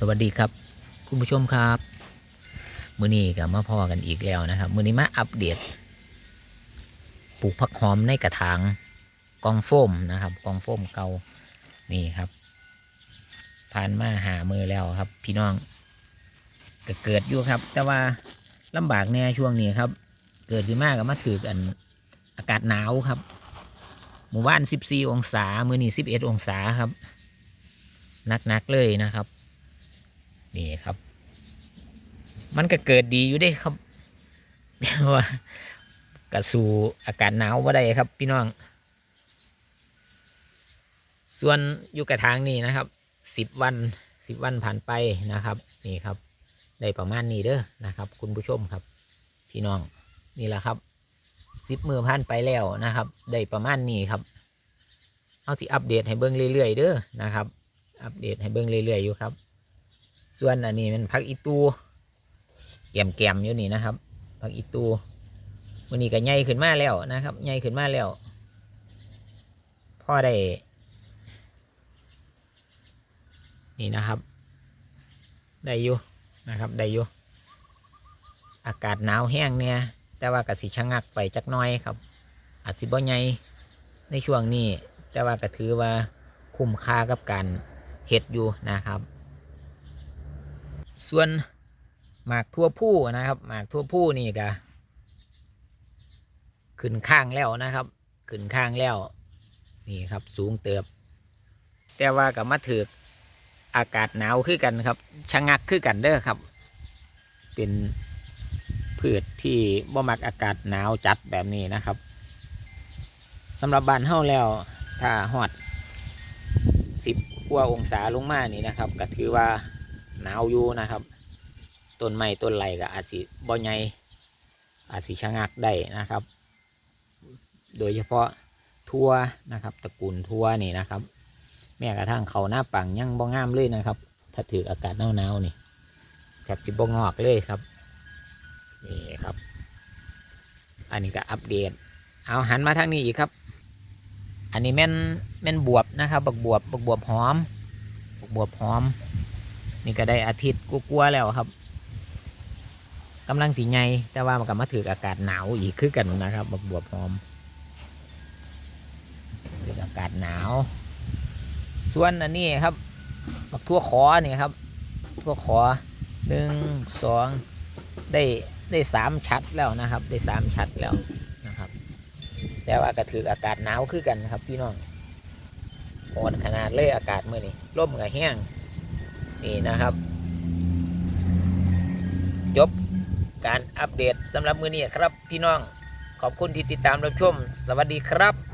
สวัสดีครับ คุณผู้ชมครับมื้อนี้ก็มาพอกันอีกแล้วนะครับ มื้อนี้มาอัปเดตปลูกผักหอมในกระถางกองโฟมนะครับ กองโฟมเก่านี่ครับ ผ่านมาหามือแล้วครับ พี่น้องก็เกิดอยู่ครับ แต่ว่าลำบากแน่ช่วงนี้ครับ เกิดขึ้นมากก็มาถือกันอากาศหนาวครับ หมู่บ้าน 14 องศา มือนี้11 องศาครับหนักๆเลยนะครับ นี่ครับ มันก็เกิดดีอยู่เด้ครับแต่ว่ากระสูอากาศหนาวว่าได้ครับ พี่น้อง ส่วนอยู่กระถางนี่นะครับสิบวันสิบวันผ่านไปนะครับ นี่ครับ ได้ประมาณนี้เด้อนะครับ คุณผู้ชมครับ พี่น้องนี่แหละครับสิบมือผ่านไปแล้วนะครับ ได้ประมาณนี้ครับเอาสิอัปเดตให้เบิ้งเรื่อยๆเด้อนะครับ อัปเดตให้เบิ้งเรื่อยๆอยู่ครับ ส่วนอันนี้มันพักอีตูแกมแกมๆอยู่นี่นะครับพักอีตูวันนี้ก็ใหญ่ขึ้นมาแล้วนะครับใหญ่ขึ้นมาแล้วพ่อได้ นี่นะครับ ได้อยู่นะครับได้อยู่อากาศหนาวแห้งเนี่ยแต่ว่ากสิชะงักไปจักน้อยครับ อาจสิบ่ใหญ่ในช่วงนี้ แต่ว่าก็ถือว่าคุ้มค่ากับการเห็ดอยู่นะครับ ส่วนหมากทั่วผู้นะครับ หมากทั่วผู้นี่ก็ขึ้นข้างแล้วนะครับ ขึ้นข้างแล้ว นี่ครับสูงเติบ แต่ว่ากับมาถืออากาศหนาวคือกันครับชะงักคือกันเด้อครับ เป็นพืชที่บ่มักอากาศหนาวจัดแบบนี้นะครับสำหรับบ้านเฮาแล้วถ้าฮอดสิบกว่าองศาลงมานี่นะครับ ก็ถือว่า หนาวอยู่นะครับต้นไม้ต้นไหลก็อาจสิบ่ใหญ่อาจสิชะงักได้นะครับ โดยเฉพาะทั่วนะครับตระกูลทั่วนี่นะครับ แม้กระทั่งเขาหน้าปังยังบ่งามเลยนะครับ ถ้าถืออากาศหนาวๆนี่แบบสิบ่งอกเลยครับนี่ครับ อันนี้ก็อัปเดต เอาหันมาทางนี้อีกครับ อันนี้แม่นแม่นบวบนะครับบักบวบบักบวบหอมบักบวบหอม นี่ก็ได้อาทิตย์กลัวๆแล้วครับกำลังสีไงแต่ว่ามันก็มาถืออากาศหนาวอีกคือกันนะครับบักบวบหอมถืออากาศหนาว ส่วนอันนี้ครับบักทั่วขอนี่ครับทั่วขอหนึ่งสองได้ได้สามชัดแล้วนะครับ ได้สามชัดแล้วนะครับ แต่ว่าก็ถืออากาศหนาวคือกันครับพี่น้องโหดขนาดเลยอากาศเมื่อนี้ร่มกับแห้ง นี่นะครับ จบการอัปเดตสำหรับมือนี้ครับพี่น้องขอบคุณที่ติดตามรับชม สวัสดีครับ